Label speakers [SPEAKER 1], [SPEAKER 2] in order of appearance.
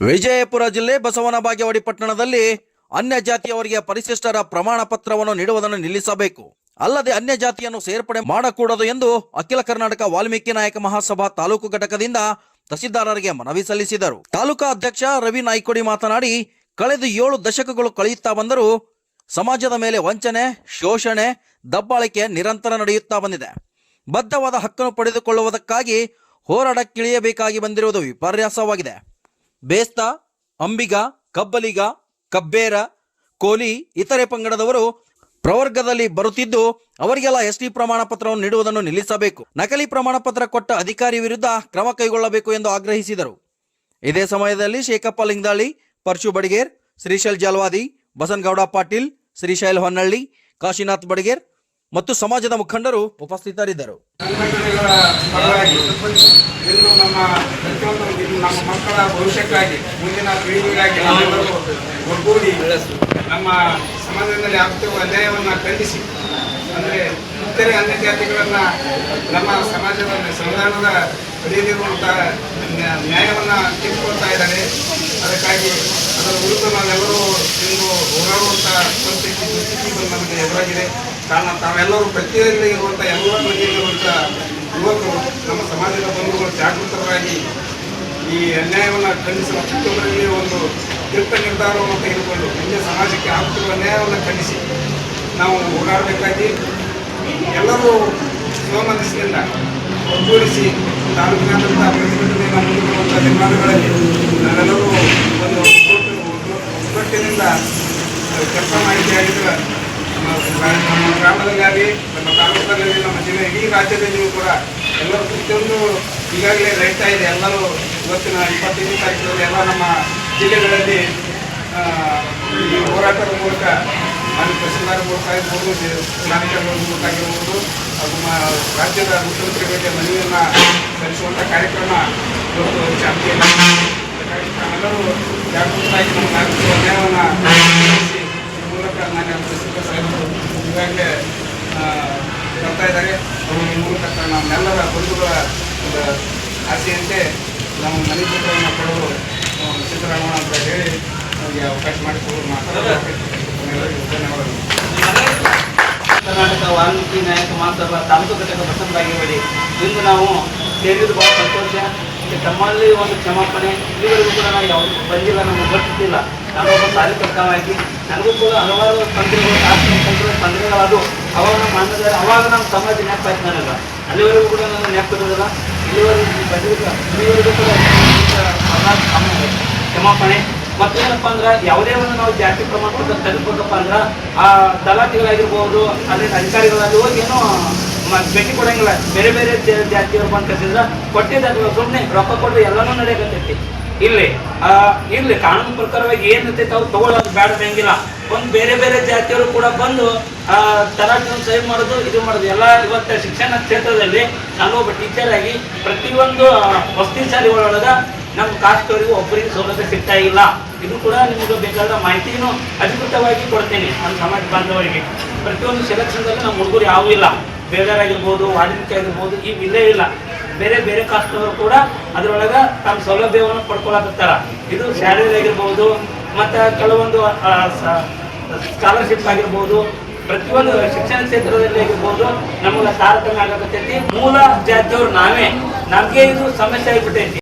[SPEAKER 1] ವಿಜಯಪುರ ಜಿಲ್ಲೆ ಬಸವನ ಬಾಗೇವಾಡಿ ಪಟ್ಟಣದಲ್ಲಿ ಅನ್ಯ ಜಾತಿಯವರಿಗೆ ಪರಿಶಿಷ್ಟರ ಪ್ರಮಾಣ ಪತ್ರವನ್ನು ನೀಡುವುದನ್ನು ನಿಲ್ಲಿಸಬೇಕು. ಅಲ್ಲದೆ ಅನ್ಯ ಜಾತಿಯನ್ನು ಸೇರ್ಪಡೆ ಮಾಡಕೂಡದು ಎಂದು ಅಖಿಲ ಕರ್ನಾಟಕ ವಾಲ್ಮೀಕಿ ನಾಯಕ ಮಹಾಸಭಾ ತಾಲೂಕು ಘಟಕದಿಂದ ತಹಸೀಲ್ದಾರರಿಗೆ ಮನವಿ ಸಲ್ಲಿಸಿದರು. ತಾಲೂಕಾ ಅಧ್ಯಕ್ಷ ರವಿ ನಾಯ್ಕೊಡಿ ಮಾತನಾಡಿ, ಕಳೆದ ಏಳು ದಶಕಗಳು ಕಳೆಯುತ್ತಾ ಬಂದರೂ ಸಮಾಜದ ಮೇಲೆ ವಂಚನೆ, ಶೋಷಣೆ, ದಬ್ಬಾಳಿಕೆ ನಿರಂತರ ನಡೆಯುತ್ತಾ ಬಂದಿದೆ. ಬದ್ಧವಾದ ಹಕ್ಕನ್ನು ಪಡೆದುಕೊಳ್ಳುವುದಕ್ಕಾಗಿ ಹೋರಾಟಕ್ಕಿಳಿಯಬೇಕಾಗಿ ಬಂದಿರುವುದು ವಿಪರ್ಯಾಸವಾಗಿದೆ. ಬೇಸ್ತ, ಅಂಬಿಗ, ಕಬ್ಬಲಿಗ, ಕಬ್ಬೇರ, ಕೋಲಿ ಇತರೆ ಪಂಗಡದವರು ಪ್ರವರ್ಗದಲ್ಲಿ ಬರುತ್ತಿದ್ದು ಅವರಿಗೆಲ್ಲ ಎಸ್ಟಿ ಪ್ರಮಾಣ ಪತ್ರವನ್ನು ನೀಡುವುದನ್ನು ನಿಲ್ಲಿಸಬೇಕು. ನಕಲಿ ಪ್ರಮಾಣ ಪತ್ರ ಕೊಟ್ಟ ಅಧಿಕಾರಿ ವಿರುದ್ಧ ಕ್ರಮ ಕೈಗೊಳ್ಳಬೇಕು ಎಂದು ಆಗ್ರಹಿಸಿದರು. ಇದೇ ಸಮಯದಲ್ಲಿ ಶೇಖಪ್ಪ ಲಿಂಗದಾಳಿ, ಪರ್ಶು ಬಡಿಗೇರ್, ಶ್ರೀಶೈಲ್ ಜಾಲ್ವಾದಿ, ಬಸನಗೌಡ ಪಾಟೀಲ್, ಶ್ರೀಶೈಲ್ ಹೊನ್ನಳ್ಳಿ, ಕಾಶಿನಾಥ್ ಬಡಿಗೇರ್ ಮತ್ತು ಸಮಾಜದ ಮುಖಂಡರು ಉಪಸ್ಥಿತರಿದ್ದರು.
[SPEAKER 2] ಇಂದು ನಮ್ಮ ಪ್ರತಿಯೊಂದು ನಮ್ಮ ಮಕ್ಕಳ ಭವಿಷ್ಯಕ್ಕಾಗಿ, ಮುಂದಿನ ಪೀಳಿಗೆಗಾಗಿ ನಾವೆಲ್ಲರೂ ಒಗ್ಗೂಡಿ ನಮ್ಮ ಸಮಾಜದಲ್ಲಿ ಆಗ್ತಿರುವ ಅನ್ಯಾಯವನ್ನು ಖಂಡಿಸಿ, ಅಂದರೆ ಇತರೆ ಅನ್ಯ ಜಾತಿಗಳನ್ನು ನಮ್ಮ ಸಮಾಜದಲ್ಲಿ ಸಂವಿಧಾನದ ಅಡಿಯಲ್ಲಿರುವಂತಹ ನ್ಯಾ- ನ್ಯಾಯವನ್ನು ಕಿತ್ಕೊಳ್ತಾ ಇದ್ದಾರೆ. ಅದಕ್ಕಾಗಿ ಅದರ ವಿರುದ್ಧ ನಾವೆಲ್ಲರೂ ಇಂದು ಹೋರಾಡುವಂತಹ ಪರಿಸ್ಥಿತಿ ದುಸ್ಥಿತಿ ನಮಗೆ ಎದುರಾಗಿದೆ. ಕಾರಣ ತಾವೆಲ್ಲರೂ ಪ್ರತಿಯಲ್ಲಿ ಇರುವಂಥ ಎಲ್ಲ ಬಗೆಯಲ್ಲಿರುವಂಥ ಯುವಕರು, ನಮ್ಮ ಸಮಾಜದ ಬಂಧುಗಳು, ಜಾಗೃತರಾಗಿ ಈ ಅನ್ಯಾಯವನ್ನು ಖಂಡಿಸುವ ಪ್ರತಿಯೊಬ್ಬರಲ್ಲಿ ಒಂದು ತೀರ್ಥ ನಿರ್ಧಾರವನ್ನು ತೆಗೆದುಕೊಂಡು ಹಿಂದೆ ಸಮಾಜಕ್ಕೆ ಆಗುತ್ತಿರುವ ಅನ್ಯಾಯವನ್ನು ಖಂಡಿಸಿ ನಾವು ಹೋರಾಡಬೇಕಾಗಿ ಎಲ್ಲರೂ ಶಿವಮನಸ್ಸಿನಿಂದ ಒಗ್ಗೂಡಿಸಿ ತಾಲೂಕಿನಾದ್ಯಂತ ಪ್ರತಿಭಟನೆಯನ್ನು ಮುಂದಿರುವಂಥ ನಿರ್ಮಾಣಗಳಲ್ಲಿ ನಾವೆಲ್ಲರೂ ಒಂದು ಒಗ್ಗಟ್ಟು- ಒಗ್ಗಟ್ಟಿನಿಂದ ಕೆಲಸ ಮಾಡಿದ್ದಾಗಿದ್ರೆ ನಮ್ಮ ಗ್ರಾ- ನಮ್ಮ ಗ್ರಾಮದಲ್ಲಾಗಲಿ ನಮ್ಮ ತಾಲೂಕಿನಲ್ಲಿ ನಮ್ಮ ಜಿಲ್ಲೆ ಇಡೀ ರಾಜ್ಯದಲ್ಲಿಯೂ ಕೂಡ ಎಲ್ಲರೂ ಪ್ರತಿಯೊಂದು ಈಗಾಗಲೇ ನಡೀತಾ ಇದೆ. ಎಲ್ಲರೂ ಇವತ್ತಿನ ಇಪ್ಪತ್ತೈದು ತಾರೀಕಿನಲ್ಲಿ ಎಲ್ಲ ನಮ್ಮ ಜಿಲ್ಲೆಗಳಲ್ಲಿ ಈ ಹೋರಾಟದ ಮೂಲಕ ಅಲ್ಲಿ ತಹಸೀಲ್ದಾರ್ ಮೂಲಕ ಆಗಿರ್ಬೋದು ಜಿಲ್ಲಾಧಿಕಾರಿಗಳ ಮೂಲಕ ಆಗಿರ್ಬೋದು, ಹಾಗೂ ರಾಜ್ಯದ ಮುಖ್ಯಮಂತ್ರಿಗಳಿಗೆ ಮನವಿಯನ್ನು ಸಲ್ಲಿಸುವಂಥ ಕಾರ್ಯಕ್ರಮ ಇವತ್ತು ಚಾಲ್ತಿಯಲ್ಲಿ ಅದಕ್ಕಾಗಿ ತಾವೆಲ್ಲರೂ ಜಾಗೃತರಾಗಿ ನಮ್ಮ ನಾಗರಿಕ ಅನ್ಯಾಯವನ್ನು ಖಂಡಿಸಿ ಈ ಮೂಲಕ ನಾನು ತಹಸೀಲ್ದಾರ್ ಸಾಹೇಬರು ಈಗಾಗಲೇ ಆ, ಬರ್ತಾ ಇದ್ದಾರೆ ಅವರು ಈ ಮೂಲಕ ನಮ್ಮೆಲ್ಲರ ಬಂಧುಗಳ ಒಂದು ಆಸೆಯಂತೆ ನಮ್ಮ ಮನೆ ಚಿತ್ರವನ್ನು ಕೊಡಲು ಸಿದ್ಧರಾಗೋಣ ಅಂತ ಹೇಳಿ ನಮಗೆ ಅವಕಾಶ ಮಾಡಿಕೊಡಲು ಮಾತಾಡೋದಕ್ಕೆ ಧನ್ಯವಾದಗಳು.
[SPEAKER 3] ಕರ್ನಾಟಕ ವಾಲ್ಮೀಕಿ ನಾಯಕ ಮಹಾಸಭಾ ತಾಲೂಕು ಘಟಕ ಬಸವರಾಗಿ ಹೇಳಿ ಇಂದು ನಾವು ಸೇರಿದ್ದು ಬಹಳ ಸಂತೋಷ. ತಮ್ಮಲ್ಲಿ ಒಂದು ಕ್ಷಮಾಪಣೆ, ಇಲ್ಲಿವರೆಗೂ ಕೂಡ ನಾನು ಯಾವುದು ಬಂದಿಲ್ಲ ನಮಗೆ ನಾನು ಒಬ್ಬ ಕಾರ್ಯಕರ್ತವಾಗಿ ನನಗೂ ಕೂಡ ಹಲವಾರು ತಂತ್ರಗಳು ಆರ್ಥಿಕ ತಂತ್ರಗಳು ತೊಂದರೆಗಳಾದವು ಅವಾಗ ಮಾಡಿದ್ರೆ ಅವಾಗ ನಮ್ಮ ಸಮಾಜ ನೆನಪಾಯ್ತು ಅಲ್ಲಿವರೆಗೂ ಕೂಡ ನಾನು ನೆನಪಿರೋದಿಲ್ಲ ಇಲ್ಲಿವರೆಗೂ ಬಂದಿಲ್ಲ. ಇಲ್ಲಿವರೆಗೂ ಕೂಡ ಕ್ಷಮಾಪಣೆ. ಮತ್ತೇನಪ್ಪ ಅಂದ್ರೆ, ಯಾವುದೇ ಒಂದು ನಾವು ಜಾತಿ ಪ್ರಮಾಣ ತೆಗೆದುಕೊಂಡಪ್ಪ ಅಂದ್ರೆ, ಆ ತಲಾಟಿಗಳಾಗಿರ್ಬೋದು ಅಲ್ಲಿನ ಅಧಿಕಾರಿಗಳಾಗಿ ಹೋಗಿ ಏನೋ ಭೇಟಿ ಕೊಡಂಗಿಲ್ಲ. ಬೇರೆ ಬೇರೆ ಜಾತಿಯವ್ರು ಬಂದು ಕಸಿದ್ರೆ ಕೊಟ್ಟಿದ್ದ ಸುಮ್ಮನೆ ರೊಕ್ಕ ಕೊಟ್ಟು ಎಲ್ಲನೂ ನಡೆಯಕತ್ತೈತಿ. ಇಲ್ಲಿ ಇಲ್ಲಿ ಕಾನೂನು ಪ್ರಕಾರವಾಗಿ ಏನಿರ್ತೈತೆ ಅವ್ರು ತಗೊಳ್ಳೋದು ಬೇಡ ಬೇಂಗಿಲ್ಲ ಒಂದು ಬೇರೆ ಬೇರೆ ಜಾತಿಯವರು ಕೂಡ ಬಂದು, ಆ ತಲಾಟಿನ ಸಹಿ ಮಾಡೋದು, ಇದು ಮಾಡೋದು. ಎಲ್ಲ ಇವತ್ತು ಶಿಕ್ಷಣ ಕ್ಷೇತ್ರದಲ್ಲಿ ನಾನು ಒಬ್ಬ ಟೀಚರ್ ಆಗಿ ಪ್ರತಿಯೊಂದು ವಸತಿ ಶಾಲೆಗಳೊಳಗ ನಮ್ಮ ಕಾಸ್ಟ್ ಅವರಿಗೂ ಒಬ್ಬರಿಗೆ ಸೌಲಭ್ಯ ಸಿಗ್ತಾ ಇಲ್ಲ. ಇದು ಕೂಡ ನಿಮಗೆ ಬೇಕಾದ ಮಾಹಿತಿನೂ ಅಧಿಕೃತವಾಗಿ ಕೊಡ್ತೇನೆ ನಮ್ಮ ಸಮಾಜ ಬಾಂಧವರಿಗೆ. ಪ್ರತಿಯೊಂದು ಸೆಲೆಕ್ಷನ್ದಲ್ಲಿ ನಮ್ಮ ಹುಡುಗರು ಯಾವೂ ಇಲ್ಲ. ಬೇಡರಾಗಿರ್ಬೋದು ವಾಣಿಜ್ಯ ಆಗಿರ್ಬೋದು ಈ ಇಲ್ಲೇ ಇಲ್ಲ. ಬೇರೆ ಬೇರೆ ಕಾಸ್ಟ್ನವರು ಕೂಡ ಅದರೊಳಗೆ ತಮ್ಮ ಸೌಲಭ್ಯವನ್ನು ಪಡ್ಕೊಳಕತ್ತಾರ. ಇದು ಸ್ಯಾಲರಿ ಆಗಿರ್ಬೋದು ಮತ್ತು ಕೆಲವೊಂದು ಸ್ಕಾಲರ್ಶಿಪ್ ಆಗಿರ್ಬೋದು, ಪ್ರತಿಯೊಂದು ಶಿಕ್ಷಣ ಕ್ಷೇತ್ರದಲ್ಲಿ ಆಗಿರ್ಬೋದು, ನಮಗೆ ತಾರತಮ್ಯ ಆಗಕತ್ತೈತಿ. ಮೂಲ ಜಾತಿಯವ್ರು ನಾವೇ. ನಮಗೆ ಇದು ಸಮಸ್ಯೆ ಆಗಿಬಿಟ್ಟೈತಿ.